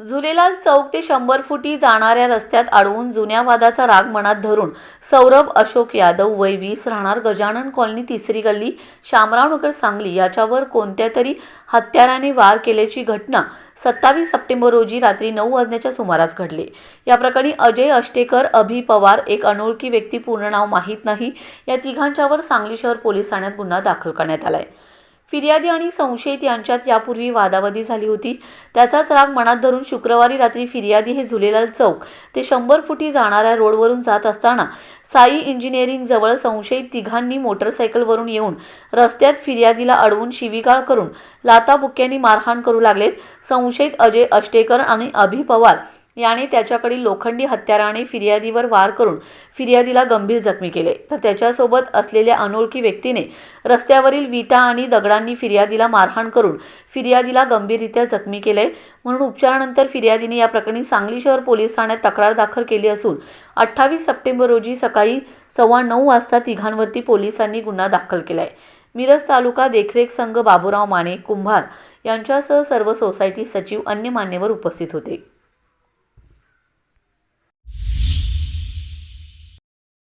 झुलेलाल चौक ते शंभर फुटी जाणाऱ्या रस्त्यात अडवून जुन्या वादाचा राग मनात धरून सौरभ अशोक यादव वय वीस राहणार गजानन कॉलनी तिसरी गल्ली शामरावनगर सांगली याच्यावर कोणत्या तरी हत्याराने वार केल्याची घटना सत्तावीस सप्टेंबर रोजी रात्री नऊ वाजण्याच्या सुमारास घडली. या प्रकरणी अजय अष्टेकर अभि पवार एक अनोळखी व्यक्ती पूर्ण नाव माहीत नाही या तिघांच्यावर सांगली शहर पोलीस ठाण्यात गुन्हा दाखल करण्यात आलाय. फिर्यादी आणि संशयित यांच्यात यापूर्वी वादावादी झाली होती. त्याचाच राग मनात धरून शुक्रवारी रात्री फिर्यादी हे झुलेलाल चौक ते शंभर फुटी जाणाऱ्या रोडवरून जात असताना साई इंजिनिअरिंग जवळ संशयित तिघांनी मोटरसायकलवरून येऊन रस्त्यात फिर्यादीला अडवून शिवीगाळ करून लाताबुक्क्यांनी मारहाण करू लागलेत. संशयित अजय अष्टेकर आणि अभि पवार याने त्याच्याकडील लोखंडी हत्याराने फिर्यादीवर वार करून फिर्यादीला गंभीर जखमी केले. तर त्याच्यासोबत असलेल्या अनोळखी व्यक्तीने रस्त्यावरील विटा आणि दगडांनी फिर्यादीला मारहाण करून फिर्यादीला गंभीररित्या जखमी केले. म्हणून उपचारानंतर फिर्यादीने या प्रकरणी सांगली शहर पोलीस ठाण्यात तक्रार दाखल केली असून अठ्ठावीस सप्टेंबर रोजी सकाळी सव्वा नऊ वाजता तिघांवरती पोलिसांनी गुन्हा दाखल केलाय. मिरज तालुका देखरेख संघ बाबूराव माने कुंभार यांच्यासह सर्व सोसायटी सचिव अन्य मान्यवर उपस्थित होते.